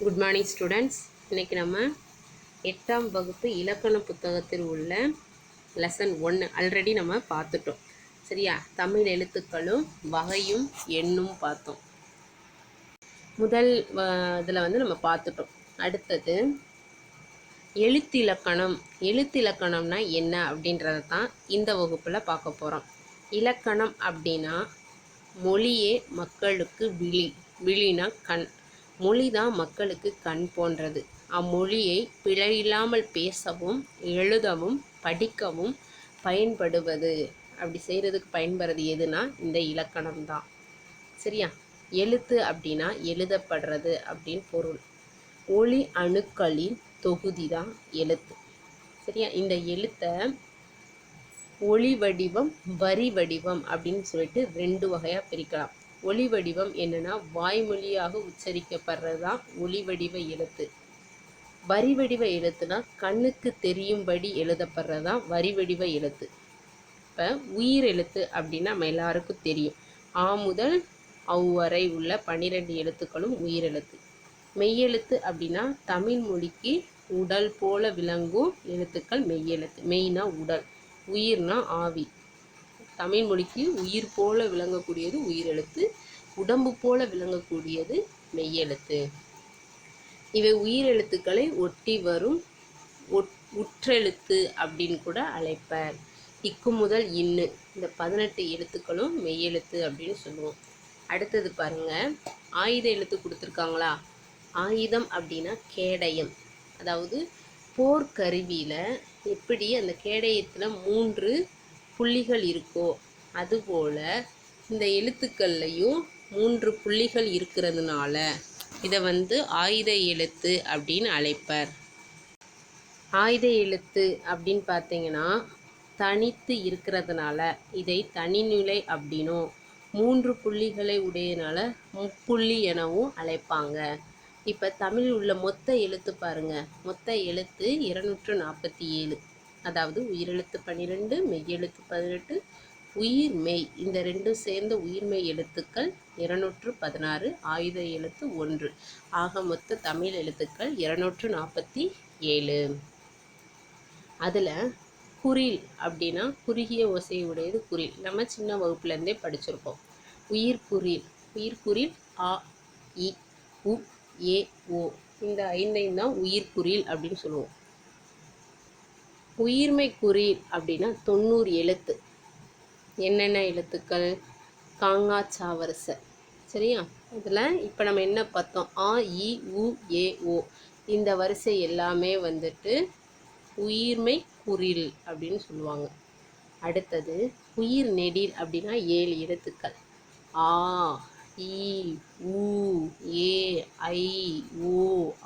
Good morning students இன்றைக்கி நம்ம எட்டாம் வகுப்பு இலக்கண புத்தகத்தில் உள்ள லெசன் ஒன்று ஆல்ரெடி நம்ம பார்த்துட்டோம். சரியா? தமிழ் எழுத்துக்களும் வகையும் எண்ணும் பார்த்தோம். முதல் இதில் வந்து நம்ம பார்த்துட்டோம். அடுத்தது எழுத்திலக்கணம். எழுத்திலக்கணம்னா என்ன அப்படின்றத தான் இந்த வகுப்பில் பார்க்க போகிறோம் இலக்கணம் அப்படின்னா மொழியே மக்களுக்கு விழி. விழினா கண். மொழி தான் மக்களுக்கு கண் போன்றது. அம்மொழியை பிழையில்லாமல் பேசவும் எழுதவும் படிக்கவும் பயன்படுவது. அப்படி செய்கிறதுக்கு பயன்படுறது எதுனா இந்த இலக்கணம் தான் சரியா? எழுத்து அப்படின்னா எழுதப்படுறது அப்படின்னு பொருள். ஒளி அணுக்களின் தொகுதி தான் எழுத்து. சரியா? இந்த எழுத்தை ஒளி வடிவம் வரி வடிவம் அப்படின்னு சொல்லிட்டு ரெண்டு வகையாக பிரிக்கலாம். ஒளி வடிவம் என்னன்னா வாய்மொழியாக உச்சரிக்கப்படுறது தான் ஒளி வடிவ எழுத்து. வரி வடிவ எழுத்துனா கண்ணுக்கு தெரியும்படி எழுதப்படுறது தான் வரி வடிவ எழுத்து. இப்போ உயிர் எழுத்து அப்படின்னா நம்ம எல்லாருக்கும் தெரியும். ஆ முதல் அவ்வரை உள்ள பன்னிரெண்டு எழுத்துக்களும் உயிர் எழுத்து. மெய்யெழுத்து அப்படின்னா தமிழ் மொழிக்கு உடல் போல விளங்கும் எழுத்துக்கள் மெய்யெழுத்து மெய்னா உடல் உயிர்னா ஆவி. தமிழ் மொழிக்கு உயிர் போல விளங்கக்கூடியது உயிரெழுத்து உடம்பு போல விளங்கக்கூடியது மெய்யெழுத்து. இவை உயிரெழுத்துக்களை ஒட்டி வரும் உற்றெழுத்து அப்படின்னு கூட அழைப்பர். இக்கு முதல் இன்னு இந்த பதினெட்டு எழுத்துக்களும் மெய்யெழுத்து அப்படின்னு சொல்லுவோம். அடுத்தது பாருங்க ஆயுத எழுத்து கொடுத்துருக்காங்களா? ஆயுதம் அப்படின்னா கேடயம். அதாவது போர்க்கருவியில் எப்படி அந்த கேடயத்தில் மூன்று புள்ளிகள் இருக்கோ அதுபோல் இந்த எழுத்துக்கள்லையும் மூன்று புள்ளிகள் இருக்கிறதுனால இதை வந்து ஆயுத எழுத்து அப்படின்னு அழைப்பர். ஆயுத எழுத்து அப்படின்னு பார்த்தீங்கன்னா தனித்து இருக்கிறதுனால இதை தனிநிலை அப்படின்னும் மூன்று புள்ளிகளை உடையனால முப்புள்ளி எனவும் அழைப்பாங்க. இப்போ தமிழ் உள்ள மொத்த எழுத்து பாருங்க. மொத்த எழுத்து இருநூற்று நாற்பத்தி ஏழு. அதாவது உயிரெழுத்து பன்னிரெண்டு மெய்யெழுத்து பதினெட்டு உயிர் மெய் இந்த ரெண்டும் சேர்ந்த உயிர்மெய் எழுத்துக்கள் இருநூற்று பதினாறு ஆயுத எழுத்து ஒன்று. ஆக மொத்த தமிழ் எழுத்துக்கள் இருநூற்று நாற்பத்தி ஏழு. அதில் குரில் அப்படின்னா குறுகிய ஓசையுடையது குரில். குறில் நம்ம சின்ன வகுப்புலேருந்தே படிச்சிருப்போம். உயிர் குரில். உயிர் குரில் ஆ இ உ ஏ ஓ. இந்த ஐந்தையும் தான் உயிர் குரில் அப்படின்னு சொல்லுவோம். உயிர்மை குறில் அப்படின்னா தொண்ணூறு எழுத்து. என்னென்ன எழுத்துக்கள்? காங்கா சாவரச சரியா? இதில் இப்போ நம்ம என்ன பார்த்தோம்? ஆ இ உ ஏ ஓ. இந்த வரிசை எல்லாமே வந்துட்டு உயிர்மை குறில் அப்படின்னு சொல்லுவாங்க. அடுத்தது உயிர் நெடில் அப்படின்னா ஏழு எழுத்துக்கள். ஆ இ உ ஏ ஐ ஓ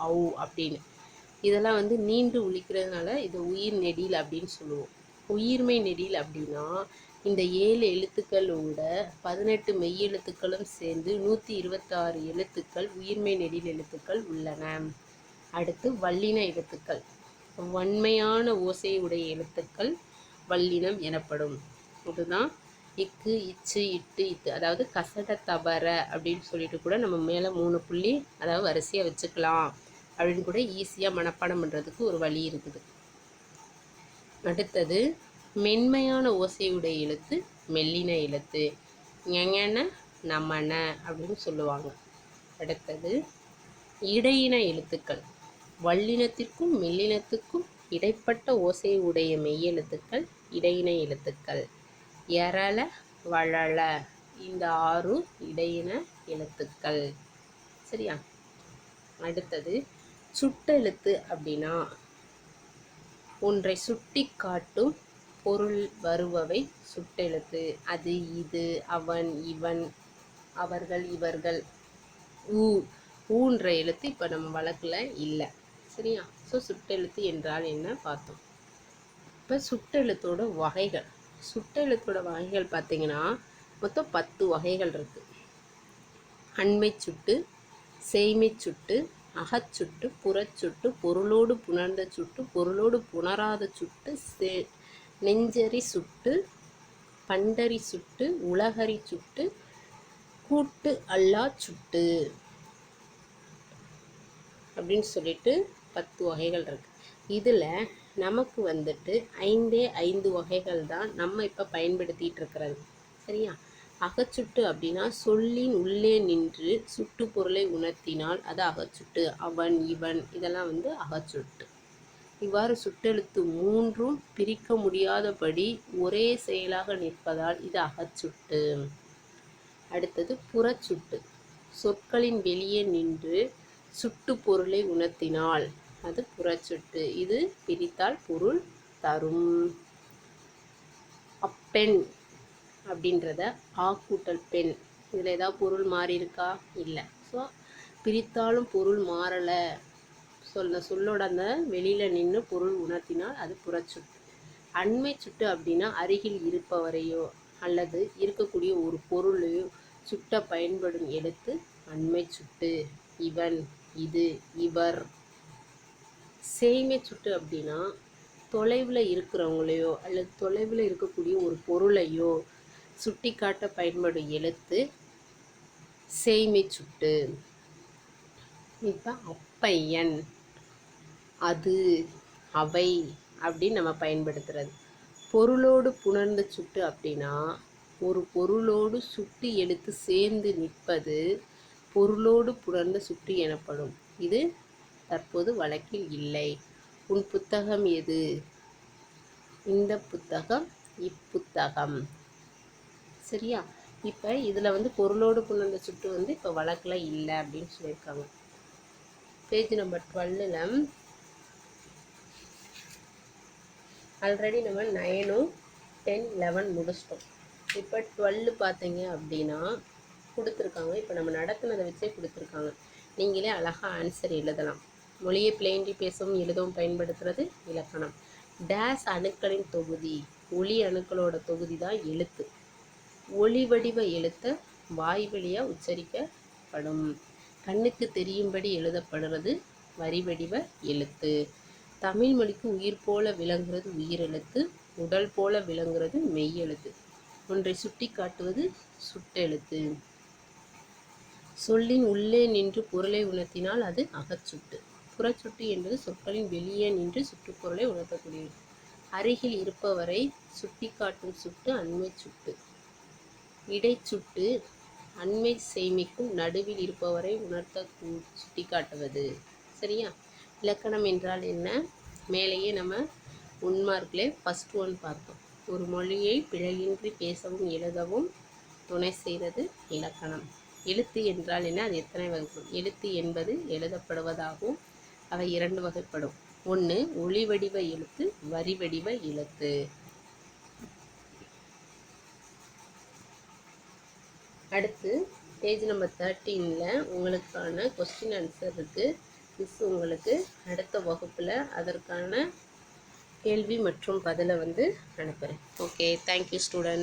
ஔ அப்படின்னு. இதெல்லாம் வந்து நீண்டு ஒழிக்கிறதுனால இது உயிர் நெடில் அப்படின்னு சொல்லுவோம். உயிர்மை நெடில் அப்படின்னா இந்த ஏழு எழுத்துக்களோட பதினெட்டு மெய் எழுத்துக்களும் சேர்ந்து நூற்றி இருபத்தாறு எழுத்துக்கள் உயிர்மை நெடில் எழுத்துக்கள் உள்ளன. அடுத்து வல்லின எழுத்துக்கள். வன்மையான ஓசையுடைய எழுத்துக்கள் வல்லினம் எனப்படும். இதுதான் இக்கு இச்சு இட்டு இத்து அதாவது கசட தபர அப்படின்னு சொல்லிட்டு கூட நம்ம மேலே மூணு புள்ளி அதாவது வரிசையாக வச்சுக்கலாம். அப்படின்னு கூட ஈஸியாக மனப்பாடம் பண்ணுறதுக்கு ஒரு வழி இருக்குது. அடுத்தது மென்மையான ஓசையுடைய எழுத்து மெல்லின எழுத்து. ஞன நமன அப்படின்னு சொல்லுவாங்க. அடுத்தது இடையின எழுத்துக்கள். வல்லினத்திற்கும் மெல்லினத்துக்கும் இடைப்பட்ட ஓசை உடைய மெய்யெழுத்துக்கள் இடையின எழுத்துக்கள். எரள வளள இந்த ஆறு இடையின எழுத்துக்கள். சரியா? அடுத்தது சுட்டெழுத்து அப்படின்னா ஒன்றை சுட்டி காட்டும் பொருள் வருபவை சுட்டெழுத்து. அது இது அவன் இவன் அவர்கள் இவர்கள். ஊ ஊன்ற எழுத்து இப்போ நம்ம வழக்கில் இல்லை. சரியா? ஸோ சுட்டெழுத்து என்றால் என்ன பார்த்தோம். இப்போ சுட்டெழுத்தோட வகைகள். சுட்டெழுத்தோட வகைகள் பார்த்தீங்கன்னா மொத்தம் பத்து வகைகள் இருக்குது அண்மை சுட்டு செய்மை சுட்டு அகச்சுட்டு புறச்சுட்டு பொருளோடு புணர்ந்த சுட்டு பொருளோடு புணராத சுட்டு சே நெஞ்சரி சுட்டு பண்டரி சுட்டு உலகரி சுட்டு கூட்டு அல்லா சுட்டு. அப்படின்னு சொல்லிட்டு பத்து வகைகள் இருக்குது இதில் நமக்கு வந்துட்டு ஐந்தே ஐந்து வகைகள் தான் நம்ம இப்போ பயன்படுத்திகிட்டு இருக்கிறது. சரியா? அகச்சுட்டு அப்படின்னா சொல்லின் உள்ளே நின்று சுட்டு பொருளை உணர்த்தினால் அது அகச்சுட்டு. அவன் இவன் இதெல்லாம் வந்து அகச்சுட்டு. இவ்வாறு சுட்டெழுத்து மூன்றும் பிரிக்க முடியாதபடி ஒரே செயலாக நிற்பதால் இது அகச்சுட்டு. அடுத்தது புறச்சுட்டு. சொற்களின் வெளியே நின்று சுட்டு பொருளை உணர்த்தினால் அது புறச்சுட்டு. இது பிரித்தால் பொருள் தரும். அப்பெண் அப்படின்றத ஆ கூட்டல் பெண். இதில் ஏதாவது பொருள் மாறி இருக்கா? இல்லை. ஸோ பிரித்தாலும் பொருள் மாறலை. சொல்ல சொல்லோட அந்த வெளியில் நின்று பொருள் உணர்த்தினால் அது புறச்சுட்டு. அண்மை சுட்டு அப்படின்னா அருகில் இருப்பவரையோ அல்லது இருக்கக்கூடிய ஒரு பொருளையோ சுட்ட பயன்படும் எழுத்து அண்மை சுட்டு. இவன் இது இவர். சேமை சுட்டு அப்படின்னா தொலைவில் இருக்கிறவங்களையோ அல்லது தொலைவில் இருக்கக்கூடிய ஒரு பொருளையோ சுட்டி காட்ட பயன்படும் எழுத்து சேய்மை சுட்டு. இப்போ அப்பையன் அது அவை அப்படின்னு நம்ம பயன்படுத்துறது. பொருளோடு புணர்ந்த சுட்டு அப்படின்னா ஒரு பொருளோடு சுட்டு எழுத்து சேர்ந்து நிற்பது பொருளோடு புணர்ந்த சுட்டு எனப்படும். இது தற்போது வழக்கில் இல்லை. உன் புத்தகம் எது? இந்த புத்தகம் இப்புத்தகம். சரியா? இப்போ இதில் வந்து பொருளோடு புணர்ந்த சுட்டு வந்து இப்போ வழக்கில் இல்லை அப்படின்னு சொல்லியிருக்காங்க. பேஜ் நம்பர் டுவெல்லில் ஆல்ரெடி நம்ம நைனும் டென் லெவன் முடிச்சிட்டோம். இப்போ டுவெல்லு பார்த்தீங்க அப்படின்னா கொடுத்துருக்காங்க. இப்போ நம்ம நடத்தினதை வச்சே கொடுத்துருக்காங்க. நீங்களே அழகாக ஆன்சர் எழுதலாம். மொழியை பிளேண்டி பேசவும் எழுதவும் பயன்படுத்துறது இலக்கணம். டேஸ் அணுக்களின் தொகுதி ஒளி அணுக்களோட தொகுதி தான் எழுத்து. ஒளி வடிவ எழுத்தை வாய் வழியாக உச்சரிக்கப்படும். கண்ணுக்கு தெரியும்படி எழுதப்படுறது வரி வடிவ எழுத்து. தமிழ் மொழிக்கு உயிர் போல விளங்குறது உயிரெழுத்து உடல் போல விளங்குறது மெய்யெழுத்து ஒன்றை சுட்டி காட்டுவது சுட்டெழுத்து சொல்லின் உள்ளே நின்று பொருளை உணர்த்தினால் அது அகச்சுட்டு. புறச்சுட்டு என்பது சொற்களின் வெளியே நின்று சுட்டுப்பொருளை உணர்த்தக்கூடியது. அருகில் இருப்பவரை சுட்டி காட்டும் சுட்டு அண்மை சுட்டு. இடைச்சுட்டு அண்மை செய்மைக்கும் நடுவில் இருப்பவரை உணர்த்த சுட்டி காட்டுவது சரியா? இலக்கணம் என்றால் என்ன? மேலேயே நம்ம உன்மார்க்கிலே ஃபஸ்ட் ஒன் பார்த்தோம். ஒரு மொழியை பிழையின்றி பேசவும் எழுதவும் துணை செய்கிறது இலக்கணம். எழுத்து என்றால் என்ன? அது எத்தனை வகைப்படும் எழுத்து என்பது எழுதப்படுவதாகவும் அவை இரண்டு வகைப்படும். ஒன்று ஒளி வடிவ எழுத்து வரி வடிவ எழுத்து. அடுத்து பேஜ் நம்பர் தேர்ட்டீனில் உங்களுக்கான கொஸ்டின் ஆன்சர் இருக்குது மிஸ் உங்களுக்கு அடுத்த வகுப்பில் அதற்கான கேள்வி மற்றும் பதிலை வந்து அனுப்புகிறேன் ஓகே தேங்க்யூ ஸ்டூடெண்ட்